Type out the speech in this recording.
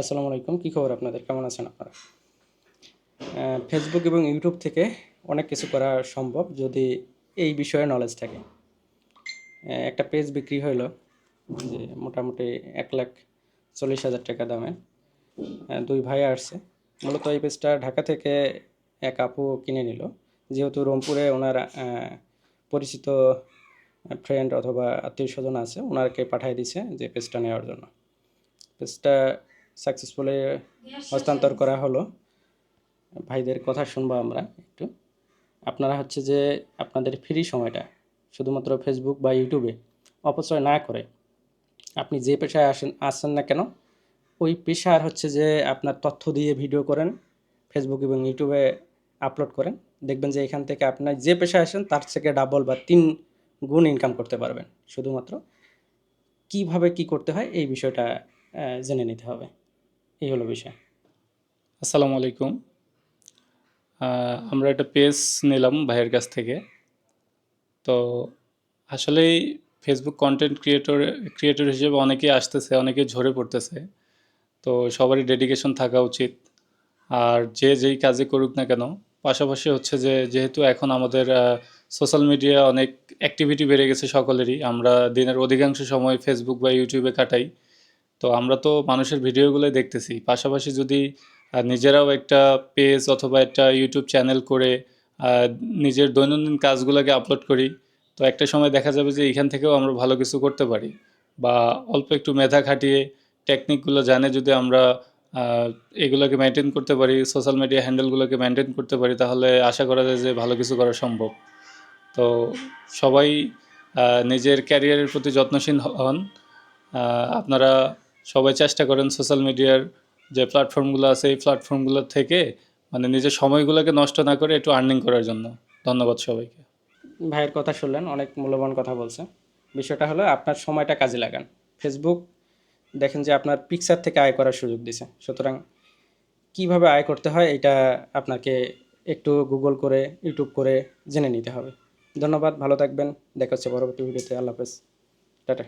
আসসালামু আলাইকুম, কী খবর আপনাদের? কেমন আছেন আপনারা? ফেসবুক এবং ইউটিউব থেকে অনেক কিছু করা সম্ভব যদি এই বিষয়ে নলেজ থাকে। একটা পেজ বিক্রি হইল যে মোটামুটি এক লাখ চল্লিশ হাজার টাকা দামে দুই ভাই আসছে। মূলত এই পেজটা ঢাকা থেকে এক আপু কিনে নিল। যেহেতু রংপুরে ওনার পরিচিত ফ্রেন্ড অথবা আত্মীয় স্বজন আছে ওনাকে পাঠিয়ে দিছে যে পেজটা নেওয়ার জন্য। পেজটা সাকসেসফুলি হস্তান্তর করা হলো। ভাইদের কথা শুনব আমরা একটু। আপনারা হচ্ছে যে আপনাদের ফ্রি সময়টা শুধুমাত্র ফেসবুক বা ইউটিউবে অপচয় না করে আপনি যে পেশায় আসেন আসেন না কেন ওই পেশার হচ্ছে যে আপনার তথ্য দিয়ে ভিডিও করেন ফেসবুক এবং ইউটিউবে আপলোড করেন। দেখবেন যে এখান থেকে আপনার যে পেশায় আসেন তার থেকে ডাবল বা তিন গুণ ইনকাম করতে পারবেন। শুধুমাত্র কীভাবে কি করতে হয় এই বিষয়টা জেনে নিতে হবে। এই হলো বিষয়। আসসালামু আলাইকুম। আমরা একটা পেজ নিলাম ভাইয়ের কাছ থেকে। তো আসলেই ফেসবুক কন্টেন্ট ক্রিয়েটর ক্রিয়েটর হিসেবে অনেকেই আসতেছে, অনেকে ঝরে পড়তেছে। তো সবারই ডেডিকেশন থাকা উচিত। আর যে যেই কাজে করুক না কেন, পাশাপাশি হচ্ছে যে যেহেতু এখন আমাদের সোশ্যাল মিডিয়া অনেক অ্যাক্টিভিটি বেড়ে গেছে সকলেরই, আমরা দিনের অধিকাংশ সময় ফেসবুক বা ইউটিউবে কাটাই। তো আমরা তো মানুষের ভিডিওগুলোই দেখতেছি। পাশাপাশি যদি নিজেরাও একটা পেজ অথবা একটা ইউটিউব চ্যানেল করে নিজের দৈনন্দিন কাজগুলোকে আপলোড করি, তো একটা সময় দেখা যাবে যে এখান থেকেও আমরা ভালো কিছু করতে পারি। বা অল্প একটু মেধা খাটিয়ে টেকনিকগুলো জানে যদি আমরা এগুলোকে মেনটেন করতে পারি সোশ্যাল মিডিয়া হ্যান্ডেলগুলোকে মেনটেন করতে পারি, তাহলে আশা করা যায় যে ভালো কিছু করা সম্ভব। তো সবাই নিজের ক্যারিয়ারের প্রতি যত্নশীল হন। আপনারা সবাই চেষ্টা করেন সোশ্যাল মিডিয়ার যে প্ল্যাটফর্মগুলো আছে, এই প্ল্যাটফর্মগুলো থেকে মানে নিজের সময়গুলোকে নষ্ট না করে একটু আর্নিং করার জন্য। ধন্যবাদ সবাইকে। ভাইয়ের কথা শুনলেন, অনেক মূল্যবান কথা বলছে। বিষয়টা হলো আপনার সময়টা কাজে লাগান। ফেসবুক দেখেন যে আপনার পিকচার থেকে আয় করার সুযোগ দিছে। সুতরাং কীভাবে আয় করতে হয় এটা আপনাকে একটু গুগল করে ইউটিউব করে জেনে নিতে হবে। ধন্যবাদ, ভালো থাকবেন। দেখা হচ্ছে পরবর্তী ভিডিওতে। আল্লাহ হাফেজ। টাটা।